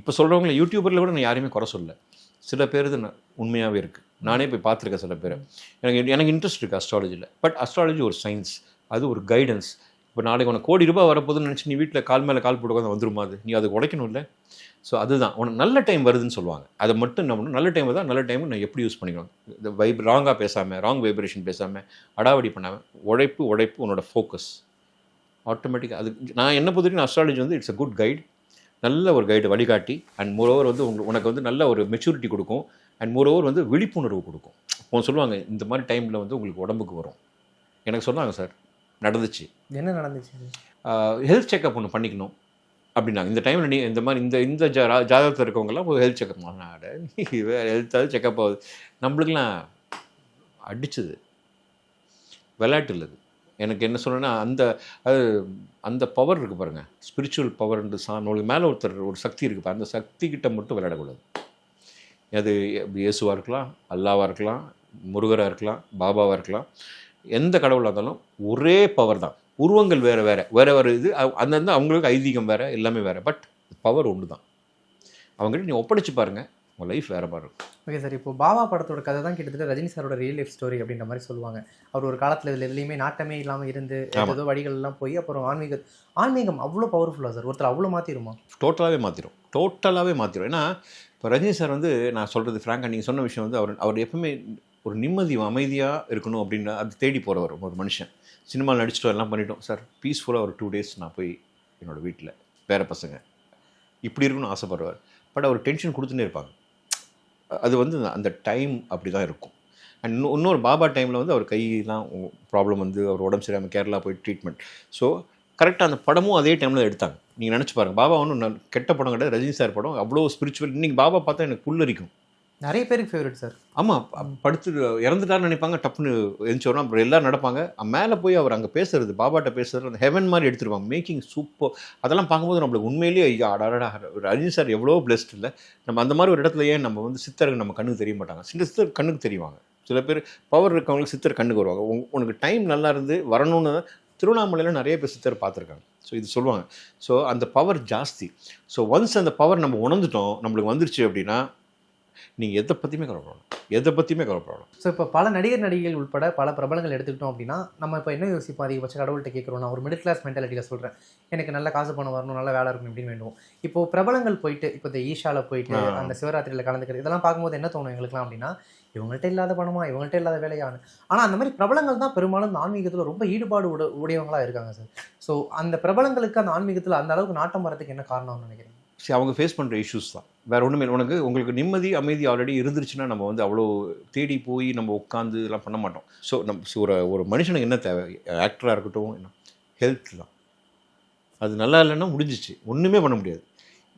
இப்போ சொல்கிறவங்கள யூடியூபரில் கூட நான் யாரையுமே குறை சொல்லலை. சில பேர் இது உண்மையாகவே இருக்குது நானே போய் பார்த்துருக்கேன் சில பேர். எனக்கு எனக்கு இன்ட்ரெஸ்ட் இருக்குது அஸ்ட்ராலஜியில் பட் அஸ்ட்ராலஜி ஒரு சயின்ஸ் அது ஒரு கைடன்ஸ் இப்போ நாளைக்கு உனக்கு கோடி ரூபாய் வரப்போதுன்னு நினச்சி நீ வீட்டில் கால் மேலே கால் போட்டு உட்காந்து வந்துருமா அது? நீ அதை உடைக்கணும்ல. ஸோ அதுதான். உனக்கு நல்ல டைம் வருதுன்னு சொல்லுவாங்க. அதை மட்டும் என்ன நல்ல டைம் தான் நல்ல டைம் நான் எப்படி யூஸ் பண்ணிக்கணும்? இந்த வைப் ராங்காக பேசாமல் ராங் வைப்ரேஷன் பேசாமல் அடாவடி பண்ணாமல் உழைப்பு உழைப்பு உன்னோட ஃபோக்கஸ் ஆட்டோமேட்டிக்காக அது நான் என்ன பொறுத்தவரைக்கும் அஸ்ட்ராலஜி வந்து இட்ஸ் அ குட் கைட் நல்ல ஒரு கைடு வழிகாட்டி. அண்ட் மோரோவர் வந்து உங்களுக்கு உனக்கு வந்து நல்ல ஒரு மெச்சூரிட்டி கொடுக்கும். அண்ட் மோரோவர் வந்து விழிப்புணர்வு கொடுக்கும். இப்போ சொல்லுவாங்க இந்த மாதிரி டைமில் வந்து உங்களுக்கு உடம்புக்கு வரும். எனக்கு சொன்னாங்க சார் நடந்துச்சு. என்ன நடந்துச்சு? ஹெல்த் செக்அப் ஒன்று பண்ணிக்கணும். அப்படின்னாங்க. இந்த டைமில் நீ இந்த மாதிரி இந்த இந்த ஜா ஜாதகத்தில் இருக்கவங்கலாம் போய் ஹெல்த் செக்அப் பண்ணாட ஹெல்த்தாவது செக்அப் ஆகுது நம்மளுக்கெல்லாம் அடிச்சது. விளையாட்டு இல்லை. எனக்கு என்ன சொல்லணும்னா அந்த அது அந்த பவர் இருக்குது பாருங்கள் ஸ்பிரிச்சுவல் பவர்ன்ற சா உங்களுக்கு மேலே ஒருத்தர் ஒரு சக்தி இருக்குது பாருங்க. அந்த சக்தி கிட்ட மட்டும் விளையாடக்கூடாது. அது இயேசுவாக இருக்கலாம் அல்லாவாக இருக்கலாம் முருகராக இருக்கலாம் பாபாவாக இருக்கலாம். எந்த கடவுளாக இருந்தாலும் ஒரே பவர் தான். உருவங்கள் வேறு வேறு. வேறு வேறு இது அந்தந்த அவங்களுக்கு ஐதீகம் வேறு எல்லாமே வேறு. பட் பவர் ஒன்று தான் அவங்ககிட்ட நீ ஒப்படைச்சு பாருங்கள் உங்கள் லைஃப் வேறு மாதிரி இருக்கும். ஓகே சார் இப்போ பாபா படத்தோட கதை தான் கிட்டத்தட்ட ரஜினி சாரோட ரியல் லைஃப் ஸ்டோரி அப்படின்ற மாதிரி சொல்லுவாங்க. அவர் ஒரு காலத்தில் இதில் எதுலேயுமே நாட்டமே இல்லாமல் இருந்து. ஏதோ வழிகள்லாம் போய் அப்புறம் ஆன்மீக ஆன்மீகம் அவ்வளோ பவர்ஃபுல்லாக சார் ஒருத்தர் அவ்வளோ மாற்றிடுமா டோட்டலாகவே மாற்றிடும் டோட்டலாகவே மாற்றிடும் ஏன்னா இப்போ ரஜினி சார் வந்து நான் சொல்கிறது ஃப்ராங்காக நீங்கள் சொன்ன விஷயம் வந்து அவர் அவர் எப்பவுமே ஒரு நிம்மதி அமைதியாக இருக்கணும் அப்படின்னு அது தேடி போகிறவர் ஒரு மனுஷன். சினிமாவில் நடிச்சிட்டோம் எல்லாம் பண்ணிட்டோம். சார் பீஸ்ஃபுல்லாக ஒரு டூ டேஸ் நான் போய் என்னோடய வீட்டில் வேறு பசங்க. இப்படி இருக்கணும்னு ஆசைப்படுவார். பட் அவர் டென்ஷன் கொடுத்துட்டே இருப்பாங்க. அது வந்து அந்த டைம் அப்படி தான் இருக்கும். அண்ட் இன்னும் இன்னொரு பாபா டைமில் வந்து அவர் கையெல்லாம் ப்ராப்ளம் வந்து அவர் உடம்பு சரியாமல் கேரளா போய் ட்ரீட்மெண்ட் ஸோ கரெக்டாக அந்த படமும் அதே டைமில் எடுத்தாங்க. நீங்கள் நினச்சி பாருங்க. பாபா ஒன்றும் கெட்ட படம் கிடையாது. ரஜினி சார் படம் அவ்வளோ ஸ்பிரிச்சுவல் இன்றைக்கி பாபா பார்த்தா எனக்கு புல்லரிக்கும். நிறைய பேருக்கு ஃபேவரட் சார் ஆமாம் படுத்து இறந்துட்டாருன்னு நினைப்பாங்க டப்புன்னு எந்திரிச்சோன்னா அப்புறம் எல்லாரும் நடப்பாங்க. மேலே போய் அவர் அங்கே பேசுறது பாபாட்ட பேசுறது அந்த ஹெவன் மாதிரி எடுத்துருவாங்க. மேக்கிங் சூப்பர் அதெல்லாம் பார்க்கும்போது நம்மளுக்கு உண்மையிலேயே ஐயா அடாடா ரஜினி சார் எவ்வளோ பிளெஸ்ட் இல்லை. நம்ம அந்த மாதிரி ஒரு இடத்துல ஏன் நம்ம வந்து சித்தருக்கு நம்ம கண்ணுக்கு தெரிய மாட்டாங்க? சில சித்தர் கண்ணுக்கு தெரிவாங்க. சில பேர் பவர் இருக்கவங்களுக்கு சித்தர் கண்ணுக்கு வருவாங்க. உனக்கு டைம் நல்லா இருந்து வரணும்னு திருவண்ணாமலையில் நிறைய பேர் சித்தர் பார்த்துருக்காங்க. ஸோ இது சொல்லுவாங்க. ஸோ அந்த பவர் ஜாஸ்தி. ஸோ ஒன்ஸ் அந்த பவர் நம்ம உணர்ந்துட்டோம் நம்மளுக்கு வந்துருச்சு அப்படின்னா நீங்கள் எதை பற்றியுமே கவலைப்படணும் எதை பற்றியுமே கவலைப்படணும் ஸோ இப்போ பல நடிகர் நடிகைகள் உட்பட பல பிரபலங்கள் எடுத்துக்கிட்டோம் அப்படின்னா நம்ம இப்போ என்ன யோசிப்போம்? அதிகபட்ச கடவுள்கிட்ட கேட்குறோம். நான் ஒரு மிடில் கிளாஸ் மென்டாலிட்டியில் சொல்கிறேன் எனக்கு நல்ல காசு பணம் வரணும் நல்ல வேலை இருக்கணும் அப்படின்னு வேண்டுவோம். இப்போ பிரபலங்கள் போயிட்டு இப்போ இந்த ஈஷாவில் போயிட்டு. அந்த சிவராத்திரியில் கலந்துக்கிறது இதெல்லாம் பார்க்கும்போது என்ன தோணும் எங்களுக்குலாம் அப்படின்னா இவங்கள்ட்ட இல்லாத பணமா இவங்கள்ட்ட இல்லாத வேலையான்னு ஆனால் அந்த மாதிரி பிரபலங்கள் தான் பெரும்பாலும் இந்த ஆன்மீகத்தில் ரொம்ப ஈடுபாடு உட உடையவங்களா இருக்காங்க சார் ஸோ அந்த பிரபலங்களுக்கு அந்த ஆன்மீகத்தில் அந்த அளவுக்கு நாட்டம் வரதுக்கு என்ன காரணம்னு நினைக்கிறேன் சரி அவங்க ஃபேஸ் பண்ணுற இஷ்யூஸ் தான். வேறு ஒன்றுமே இல்லை. உனக்கு உங்களுக்கு நிம்மதி அமைதி ஆல்ரெடி இருந்துருச்சுன்னா நம்ம வந்து அவ்வளோ தேடி போய் நம்ம உட்காந்து இதெல்லாம் பண்ண மாட்டோம். ஸோ நம்ம ஒரு ஒரு மனுஷனுக்கு என்ன தேவை? ஆக்டராக இருக்கட்டும் என்ன? ஹெல்த் தான். அது நல்லா இல்லைன்னா முடிஞ்சிச்சு ஒன்றுமே பண்ண முடியாது.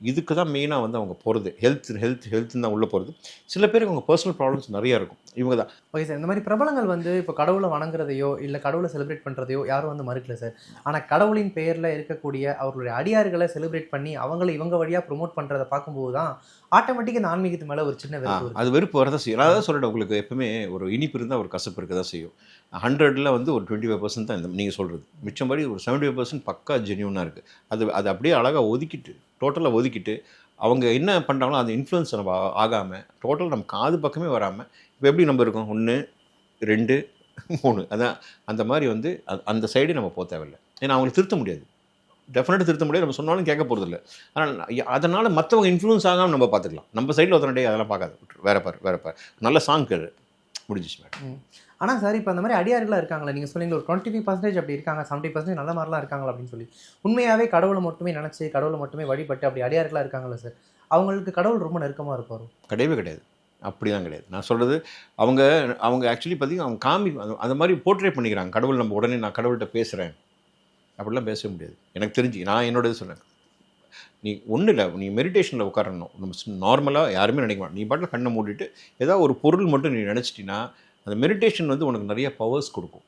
இதுக்கு தான் மெயினாக வந்து அவங்க போகிறது ஹெல்த் ஹெல்த் ஹெல்த்னு தான் உள்ளே போகிறது சில பேருக்கு அவங்க பர்சனல் ப்ராப்ளம்ஸ் நிறையா இருக்கும். இவங்க தான். ஓகே சார் இந்த மாதிரி பிரபலங்கள் வந்து இப்போ கடவுளை வணங்குறதையோ இல்லை கடவுளை செலிப்ரேட் பண்ணுறதையோ யாரும் வந்து மறுக்கல சார் ஆனால் கடவுளின் பெயரில் இருக்கக்கூடிய அவர்களுடைய அடியார்களை செலிப்ரேட் பண்ணி அவங்கள இவங்க வழியாக ப்ரோமோட் பண்ணுறதை பார்க்கும்போது தான் ஆட்டோமேட்டிக்காக இந்த ஆன்மீகத்து மேலே ஒரு சின்ன வெறுப்பு அது வெறுப்பு வரதான் செய்யும். நான் அதான் சொல்கிறேன் உங்களுக்கு எப்பவுமே ஒரு இனிப்பு இருந்தால் ஒரு கசப்பு இருக்க தான் செய்யும். ஹண்ட்ரடில் வந்து ஒரு டுவெண்ட்டி ஃபைவ் பர்சன்ட் தான் இந்த நீங்கள் சொல்கிறது மிச்சம்படி ஒரு செவன்ட்டி ஃபைவ் பர்சன்ட் பக்கா ஜென்யூனாக இருக்குது அது அது அப்படியே அழகாக ஒதுக்கிட்டு டோட்டலாக ஒதுக்கிட்டு அவங்க என்ன பண்ணுறாங்களோ அந்த இன்ஃப்ளூயன்ஸ் நம்ம ஆகாமல் டோட்டல் நம்ம காது பக்கமே வராமல் இப்போ எப்படி நம்ம இருக்கோம்? ஒன்று ரெண்டு மூணு. அதான் அந்த மாதிரி வந்து அ- அந்த சைடு நம்ம போக தேவையில்லை. ஏன்னா அவங்களை திருத்த முடியாது. டெஃபினட்டாக திருத்த முடியாது. நம்ம சொன்னாலும் கேட்க போகிறதில்ல ஆனால் அதனால் மற்றவங்க இன்ஃப்ளூயன்ஸ் ஆகாமல் நம்ம பார்த்துக்கலாம். நம்ம சைடில் ஒருத்தன டே அதெல்லாம் பார்க்காது. வேற பாரு வேற பாரு. நல்ல சாங் கேளு. முடிஞ்சிச்சு மேடம். ஆனால் சார் இப்போ அந்த மாதிரி அடியார்களாக இருக்காங்களே நீங்கள் சொன்னீங்க ஒரு டுவெண்ட்டி ஃபைவ் பர்சன்டேஜ் அப்படி இருக்காங்க செவன்ட்டி பர்சன்டேஜ் நல்ல மாதிரிலாம் இருக்காங்களா அப்படின்னு சொல்லி. உண்மையாகவே கடவுளை மட்டுமே நினச்சி கடவுளை மட்டுமே வழிபட்டு அப்படி அடியார்களாக இருக்காங்களா சார் அவங்களுக்கு கடவுள் ரொம்ப நெருக்கமாக இருப்பார்? கிடையவே கிடையாது. அப்படி தான் கிடையாது. நான் சொல்கிறது அவங்க அவங்க ஆக்சுவலி பார்த்தீங்கன்னா அவங்க காமி அந்த- மாதிரி போர்ட்ரேட் பண்ணிக்கிறாங்க. கடவுள் நம்ம உடனே நான் கடவுள்கிட்ட பேசுகிறேன் அப்படிலாம் பேச முடியாது. எனக்கு தெரிஞ்சு நான் என்னோட சொல்கிறேன் நீ ஒன்றும் இல்லை நீ மெடிடேஷனில் உட்காரணும். நம்ம நார்மலாக யாருமே நினைக்க மாட்டோம் நீ பாட்டில் கண்ணை மூடிட்டு ஏதாவது ஒரு பொருள் மட்டும் நீ நினச்சிட்டின்னா அந்த மெடிடேஷன் வந்து உனக்கு நிறைய பவர்ஸ் கொடுக்கும்.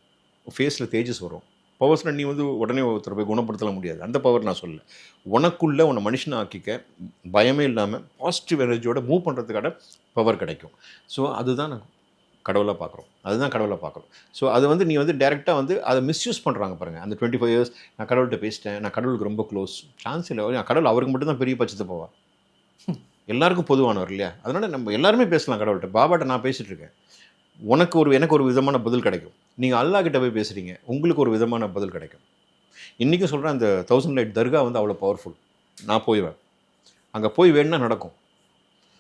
ஃபேஸில் தேஜஸ் வரும். பவர்ஸ்னால் நீ வந்து உடனே ஒருத்தரை போய் குணப்படுத்தல முடியாது. அந்த பவர் நான் சொல்லலை. உனக்குள்ளே உன்னை மனுஷனை ஆக்கிக்க பயமே இல்லாமல் பாசிட்டிவ் எனர்ஜியோட மூவ் பண்ணுறதுக்கான பவர் கிடைக்கும். ஸோ அதுதான் நான் கடவுளாக பார்க்குறோம். அதுதான் கடவுளாக பார்க்குறோம். ஸோ அது வந்து நீ வந்து டேரெக்டாக வந்து அதை மிஸ்யூஸ் பண்ணுறாங்க பாருங்கள் அந்த டுவெண்ட்டி ஃபைவ் இயர்ஸ் நான் கடவுள்கிட்ட பேசிட்டேன். நான் கடவுளுக்கு ரொம்ப க்ளோஸ் சான்ஸ் இல்லை. நான் கடவுள் அவருக்கு மட்டும் தான் பெரிய பட்சத்தை போவா எல்லாருக்கும் பொதுவானவர் இல்லையா? அதனால் நம்ம எல்லாருமே பேசலாம் கடவுள்கிட்ட. பாபாட்ட நான் பேசிகிட்டு இருக்கேன். உனக்கு ஒரு எனக்கு ஒரு விதமான பதில் கிடைக்கும். நீங்கள் அல்லா கிட்ட போய் பேசுகிறீங்க உங்களுக்கு ஒரு விதமான பதில் கிடைக்கும். இன்றைக்கும் சொல்கிறேன் அந்த தௌசண்ட் லைட் தர்கா வந்து அவ்வளோ பவர்ஃபுல் நான் போய்வேன் அங்கே போய் வேணும்னா நடக்கும்.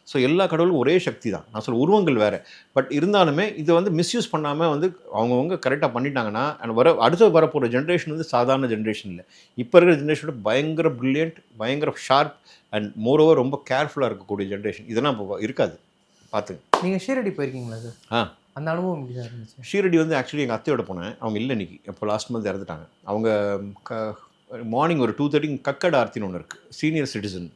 ஸோ எல்லா கடவுளும் ஒரே சக்தி தான். நான் சொல்ல உருவங்கள் வேறு. பட் இருந்தாலுமே இதை வந்து மிஸ்யூஸ் பண்ணாமல் வந்து அவங்கவுங்க கரெக்டாக பண்ணிட்டாங்கன்னா வர அடுத்து வரப்போகிற ஜென்ரேஷன் வந்து சாதாரண ஜென்ரேஷன் இல்லை. இப்போ இருக்கிற ஜென்ரேஷனோட பயங்கர ப்ரில்லியன்ட் பயங்கர ஷார்ப் அண்ட் மோரோவர் ரொம்ப கேர்ஃபுல்லாக இருக்கக்கூடிய ஜென்ரேஷன் இதெல்லாம் இப்போ இருக்காது. பார்த்துங்க நீங்கள் ஷீரடி போயிருக்கீங்களா சார்? ஆ. அந்த அனுபவம் எப்படி சார் இருந்துச்சு? ஷீரடி வந்து ஆக்சுவலி எங்கள் அத்தையோட போனேன். அவங்க இல்லை இன்னைக்கு. இப்போ லாஸ்ட் மந்த் இறந்துட்டாங்க. அவங்க க மார்னிங் ஒரு டூ தேர்ட்டிக்கு கக்கட ஆர்த்தின்னு ஒன்று இருக்குது சீனியர் சிட்டிசன்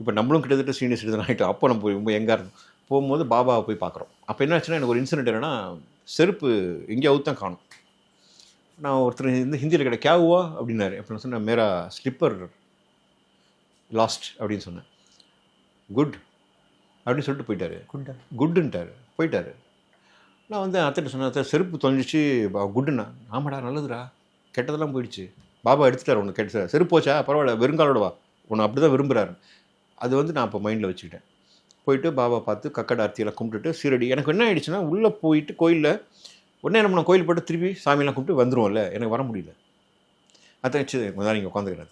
இப்போ நம்மளும் கிட்டத்தட்ட சீனியர் சிட்டிசன் ஆகிட்டோம் அப்போ நம்ம போய் ரொம்ப எங்கே இருந்தோம் போகும்போது பாபாவை போய் பார்க்குறோம். அப்போ என்ன ஆச்சுன்னா எனக்கு ஒரு இன்சிடென்ட் என்னன்னா செருப்பு எங்கேயாவது தான் காணும். நான் ஒருத்தர் இந்த ஹிந்தியில் கிட்ட கேவுவா அப்படின்னாரு. அப்போ நான் சொன்னேன் மேரா ஸ்லிப்பர் லாஸ்ட் அப்படின்னு சொன்னேன். குட் அப்படின்னு சொல்லிட்டு போயிட்டாரு. குட்டா குட்டுன்ட்டார் போயிட்டாரு. நான் வந்து அத்தைட்ட சொன்னேன் செருப்பு தொலைஞ்சிச்சு பா- குட்டுண்ணா ஆமாடா நல்லதுடா. கெட்டதெல்லாம் போயிடுச்சு. பாபா எடுத்துட்டார் உனக்கு கெட்ட செருப்பு போச்சா? பரவாயில்ல வெறுங்காலோட வா. உன்னை அப்படி தான் விரும்புகிறாரு அது வந்து நான் இப்போ மைண்டில் வச்சுக்கிட்டேன். போயிட்டு பாபா பார்த்து கக்கட ஆர்த்தியெல்லாம் கும்பிட்டுட்டு சீரடி எனக்கு என்ன ஆயிடுச்சுன்னா உள்ளே போயிட்டு கோயிலில் உடனே நம்ம நான் கோயில் போட்டு திருப்பி சாமியெல்லாம் கும்பிட்டு வந்துடுவோம்ல எனக்கு வர முடியல. அத்தாச்சு கொஞ்சம் நீங்கள் உட்காந்துக்கிறேன்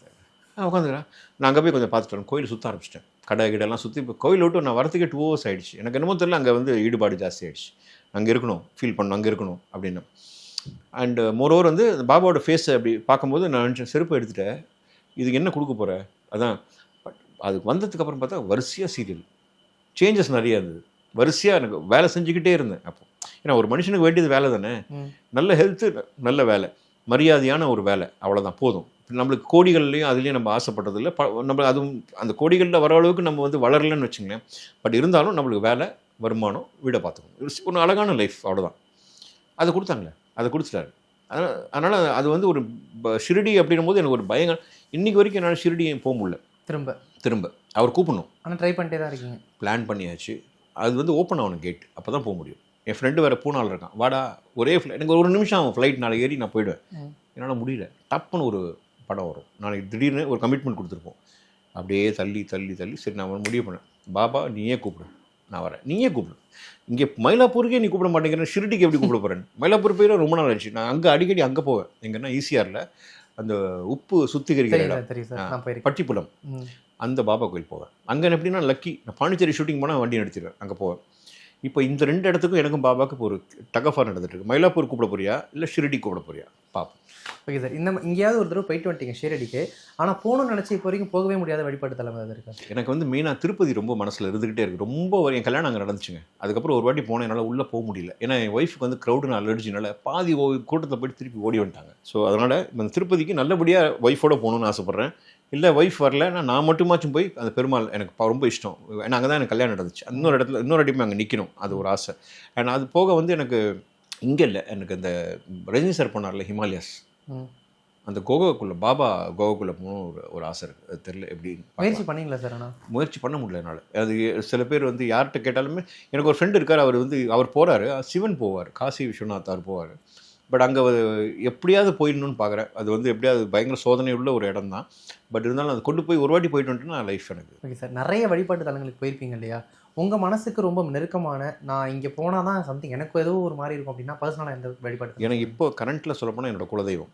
உட்காந்துக்கிறேன் நான் அங்கே போய் கொஞ்சம் பார்த்துட்டு வரேன். கோயில் சுற்ற ஆரம்பிச்சிட்டேன். கடை கிடெல்லாம் சுற்றி இப்போ கோயில் விட்டு நான் வரத்துக்கே டூ ஹவர்ஸ் ஆயிடுச்சு. எனக்கு என்னமோ தெரியல அங்கே வந்து ஈடுபாடு ஜாஸ்தி ஆயிடுச்சு. அங்கே இருக்கணும் ஃபீல் பண்ணணும் அங்கே இருக்கணும் அப்படின்னு. அண்ட் மோரோவர் வந்து அந்த பாபாவோட ஃபேஸை அப்படி பார்க்கும்போது நான் நினச்சேன் செருப்பு எடுத்துட்டேன். இதுக்கு என்ன கொடுக்க போகிற அதான் பட் அதுக்கு வந்ததுக்கப்புறம் பார்த்தா வரிசையாக சீரியல் சேஞ்சஸ் நிறைய இருந்தது. வரிசையாக எனக்கு வேலை செஞ்சுக்கிட்டே இருந்தேன் அப்போ. ஏன்னா ஒரு மனுஷனுக்கு வேண்டியது வேலை தானே. நல்ல ஹெல்த்து நல்ல வேலை. மரியாதையான ஒரு வேலை. அவ்வளோதான் போதும். நம்மளுக்கு கோடிகள்லையும் அதுலேயும் நம்ம ஆசைப்பட்டதில்ல. ப நம்ம அதுவும் அந்த கோடிகளில் வர அளவுக்கு நம்ம வந்து வளரலன்னு வச்சுங்களேன் பட் இருந்தாலும் நம்மளுக்கு வேலை வருமானம் வீடை பார்த்துக்கணும். ஒரு அழகான லைஃப் அவ்வளோதான் அதை கொடுத்தாங்களே அதை கொடுத்துட்டாரு. அதனால் அதனால் அது வந்து ஒரு ஷிரடி அப்படின்னும் போது எனக்கு ஒரு பயங்க இன்னைக்கு வரைக்கும் என்னால் ஷிரடி போக முடியல. திரும்ப. திரும்ப. அவர் கூப்பிடணும். ஆனால் ட்ரை பண்ணிட்டே தான் இருக்கீங்க. பிளான் பண்ணியாச்சு. அது வந்து ஓப்பன் ஆகணும் கேட் அப்போ தான் போக முடியும். என் ஃப்ரெண்டு வேறு பூனால இருக்கான். வாடா ஒரே ஃப்ளைட் எனக்கு ஒரு நிமிஷம் ஆகும் ஃப்ளைட் நாளைக்கு ஏறி நான் போயிடுவேன். என்னால் முடியல. டப்புன்னு ஒரு படம் வரும். நாளைக்கு திடீர்னு ஒரு கமிட்மெண்ட் கொடுத்துருப்போம். அப்படியே தள்ளி தள்ளி தள்ளி சரி நான் முடிவு பண்ணேன். பாபா நீயே கூப்பிடு. நான் வரேன். நீயே கூப்பிடு. இங்கே மயிலாப்பூருக்கே நீ கூப்பிட மாட்டேங்கிறேன் ஷிரடிக்கு எப்படி கூப்பிட போகிறேன் மயிலாப்பூர் போயிட ரொம்ப நாள் ஆச்சு நான் அங்கே அடிக்கடி அங்கே போவேன். எங்கன்னா ஈஸியாரில் அந்த உப்பு சுத்திகரிக்கிற இடம். பட்டிப்புலம். அந்த பாபா கோயில் போவேன். அங்கே எப்படின்னா லக்கி. நான் பாண்டிச்சேரி ஷூட்டிங் போனால் வண்டி நடத்திடுவேன் அங்கே போவேன். இப்போ இந்த ரெண்டு இடத்துக்கும் எனக்கும் பாபாவுக்கு ஒரு டகஃபார் நடந்துட்டு இருக்கு மயிலாப்பூர் கூப்பிட போறியா? இல்லை ஷிரடி கூப்பிட போறியா? பாப்போம். ஓகே சார் இந்த எங்கேயாவது ஒரு தடவை போயிட்டு வந்துட்டீங்க ஷீரடிக்கு. ஆனால் போகணும்னு நினச்சி இப்போ வரைக்கும் போகவே முடியாத வழிபாட்டு தலைமை ஏதாவது இருக்கா? எனக்கு வந்து மெயினாக திருப்பதி ரொம்ப மனசில் இருந்துகிட்டே இருக்கு. ரொம்ப என் கல்யாணம் அங்கே நடந்துச்சுங்க. அதுக்கப்புறம் ஒரு வாட்டி போனேன் என்னால் உள்ளே போக முடியல. ஏன்னா என் ஒய்ஃபுக்கு வந்து க்ரௌடுன்னு அலர்ஜினால பாதி கூட்டத்தில் போயிட்டு திருப்பி ஓடி வந்துட்டாங்க. ஸோ அதனால் இந்த திருப்பதிக்கு நல்லபடியாக ஒய்ஃபோட போகணும்னு ஆசைப்பட்றேன். இல்லை ஒய்ஃப் வரல. நான் நான் மட்டுமாச்சும் போய் அந்த பெருமாள் எனக்கு ரொம்ப இஷ்டம். ஏன்னா அங்கே தான் எனக்கு கல்யாணம் நடந்துச்சு. இன்னொரு இடத்துல இன்னொரு அடிமை அங்கே நிற்கணும் அது ஒரு ஆசை. அண்ட் அது போக வந்து எனக்கு இங்கே இல்லை. எனக்கு அந்த ரஜினி சார் போனார்ல ஹிமாலயாஸ். அந்த கோகாக்குள்ள பாபா கோகாக்குள்ள போகணும் ஒரு ஒரு ஆசை இருக்குது அது தெரில எப்படின்னு. முயற்சி பண்ணீங்களா சார் ஆனால் முயற்சி பண்ண முடியல என்னால். அது சில பேர் வந்து யார்கிட்ட கேட்டாலுமே எனக்கு ஒரு ஃப்ரெண்டு இருக்கார். அவர் வந்து அவர் போகிறாரு சிவன் போவார். காசி விஸ்வநாத் அவர் போவார். பட் அங்கே எப்படியாவது போயிடணும்னு பார்க்குறேன் அது வந்து எப்படியாவது பயங்கர சோதனை உள்ள ஒரு இடம் தான் பட் இருந்தாலும் அது கொண்டு போய் ஒரு வாட்டி போயிட்டு வந்துட்டுனா லைஃப் எனக்கு. Okay sir. நிறைய வழிபாட்டு தலங்களுக்கு போயிருப்பீங்க இல்லையா? உங்கள் மனசுக்கு ரொம்ப நெருக்கமான நான் இங்கே போனால் தான் சம்திங் எனக்கு ஏதோ ஒரு மாதிரி இருக்கும் அப்படின்னா பர்சனலாக எந்த வழிபாட்டு தலம்? எனக்கு இப்போ கரண்ட்டில் சொல்லப்போனால் என்னோட குலதெய்வம்.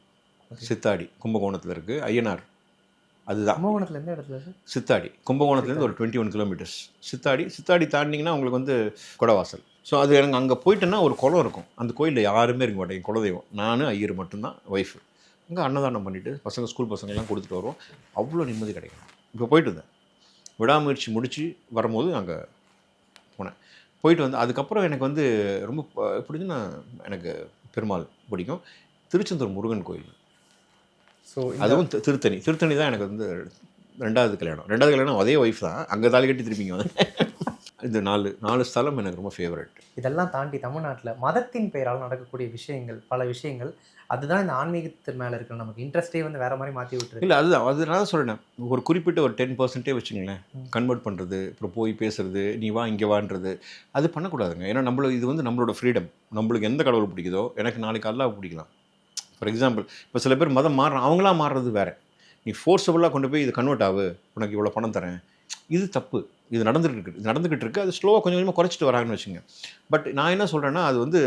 சித்தாடி கும்பகோணத்தில் இருக்குது ஐயனார் அதுதான். கும்பகோணத்தில் எந்த இடத்துல சித்தாடி. கும்பகோணத்துலேருந்து ஒரு twenty one kilometres Sithadi Sithadi தாண்டிங்கன்னா உங்களுக்கு வந்து குடவாசல். ஸோ அது எனக்கு அங்கே போயிட்டேன்னா ஒரு குளம் இருக்கும். அந்த கோயிலில் யாருமே இருக்க மாட்டேன் குலதெய்வம். நான் ஐயர் மட்டும்தான் ஒய்ஃபு அங்கே அன்னதானம் பண்ணிவிட்டு பசங்க ஸ்கூல் பசங்கள்லாம் கொடுத்துட்டு வருவோம். அவ்வளோ நிம்மதி கிடைக்கும். இப்போ போயிட்டு இருந்தேன் விடாமுயற்சி முடித்து வரும்போது அங்கே போனேன். போயிட்டு வந்து அதுக்கப்புறம் எனக்கு வந்து ரொம்ப பிடிச்சுன்னா எனக்கு பெருமாள் பிடிக்கும். திருச்செந்தூர் முருகன் கோயில். ஸோ அதுவும் திருத்தணி. திருத்தணி தான் எனக்கு வந்து ரெண்டாவது கல்யாணம். ரெண்டாவது கல்யாணம் அதே ஒய்ஃப் தான். அங்கே தாலி கட்டி திருப்பிங்க வந்து. இந்த நாலு நாலு ஸ்தலம் எனக்கு ரொம்ப ஃபேவரட் இதெல்லாம் தாண்டி தமிழ்நாட்டில் மதத்தின் பெயரால் நடக்கக்கூடிய விஷயங்கள் பல விஷயங்கள் அதுதான் இந்த ஆன்மீகத்தின் மேலே இருக்கிற நமக்கு இன்ட்ரெஸ்டே வந்து வேற மாதிரி மாற்றி விட்டுருக்கு. இல்லை அதுதான் அதனால சொல்கிறேன் ஒரு குறிப்பிட்ட ஒரு டென் பர்சன்டே வச்சுங்களேன். கன்வெர்ட் பண்ணுறது அப்புறம் போய் பேசுறது நீ வா இங்கே வான்றது அது பண்ணக்கூடாதுங்க. ஏன்னா நம்மள இது வந்து நம்மளோட ஃப்ரீடம் நம்மளுக்கு எந்த கடவுள் பிடிக்குதோ எனக்கு நாளைக்கு அல்லாஹ் பிடிக்கலாம். ஃபார் எக்ஸாம்பிள் இப்போ சில பேர் மதம் மாறுறான் அவங்களா மாறுறது வேற. நீ ஃபோர்ஸபுளாக கொண்டு போய் இது கன்வெர்ட் ஆகு உனக்கு இவ்வளோ பணம் தரேன். இது தப்பு. இது நடந்துகிட்டு இருக்கு இது நடந்துகிட்டு இருக்கு. அது ஸ்லோவாக கொஞ்சம் கொஞ்சமாக குறைச்சிட்டு வராங்கன்னு வச்சுங்க பட் நான் என்ன சொல்கிறேன்னா அது வந்து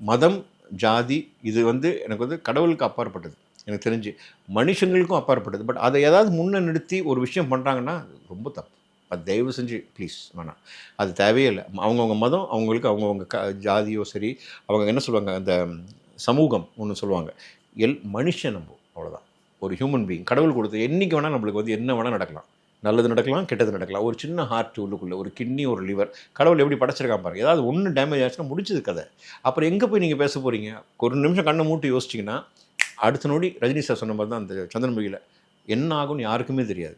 மதம் ஜாதி இது வந்து எனக்கு வந்து கடவுளுக்கு அப்பாற்பட்டது. எனக்கு தெரிஞ்சு மனுஷங்களுக்கும் அப்பாற்பட்டது. பட் அதை ஏதாவது முன்னே நிறுத்தி ஒரு விஷயம் பண்ணுறாங்கன்னா ரொம்ப தப்பு. அது தயவு செஞ்சு ப்ளீஸ் வேணாம். அது தேவையே இல்லை. அவங்கவுங்க மதம் அவங்களுக்கு அவங்கவுங்க க ஜாதியோ சரி அவங்க என்ன சொல்லுவாங்க அந்த சமூகம் ஒன்று சொல்லுவாங்க. எல் மனுஷன் நம்ம அவ்வளோதான் ஒரு ஹியூமன் பீயிங் கடவுள் கொடுத்து என்னைக்கு வேணால் நம்மளுக்கு வந்து என்ன வேணால் நடக்கலாம். நல்லது நடக்கலாம் கெட்டது நடக்கலாம். ஒரு சின்ன ஹார்ட் உள்ளுக்குள்ளே ஒரு கிட்னி ஒரு லிவர் கடவுள் எப்படி படைச்சிருக்கான் பாருங்க. ஏதாவது ஒன்று டேமேஜ் ஆச்சுன்னா முடிச்சது கதை. அப்புறம் எங்கே போய் நீங்கள் பேச போகிறீங்க ஒரு நிமிஷம் கண்ணை மூட்டி யோசிச்சிங்கன்னா அடுத்த நொடி ரஜினி சார் சொன்ன மாதிரி தான் அந்த சந்திரமுகியில் என்ன ஆகும்னு யாருக்குமே தெரியாது.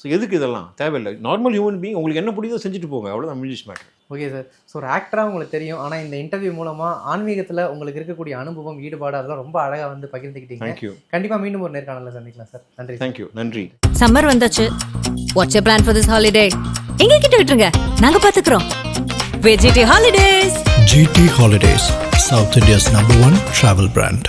ஸோ எதுக்கு இதெல்லாம்? தேவையில்லை. நார்மல் ஹியூமன் பீயிங் உங்களுக்கு என்ன பிடிக்குதோ செஞ்சுட்டு போங்க. அவ்வளோதான் முடிஞ்சிச்சு மேட்டர் ஓகே சார் ஸோ ஒரு ஆக்டராக உங்களுக்கு தெரியும். ஆனால் இந்த இன்டர்வியூ மூலமாக ஆன்மீகத்தில் உங்களுக்கு இருக்கக்கூடிய அனுபவம் ஈடுபாடு அதெல்லாம் ரொம்ப அழகாக வந்து பகிர்ந்துக்கிட்டீங்க. தேங்க்யூ கண்டிப்பாக மீண்டும் ஒரு நேர்காணலில் சந்திக்கலாம் சார் நன்றி. தேங்க்யூ நன்றி. சம்மர் வந்தாச்சு. What's your plan for this holiday எங்க கிட்ட விட்டுருங்க. நாங்க பாத்துக்கிறோம். வெஜிடி holidays GT Holidays, South India's number one travel brand.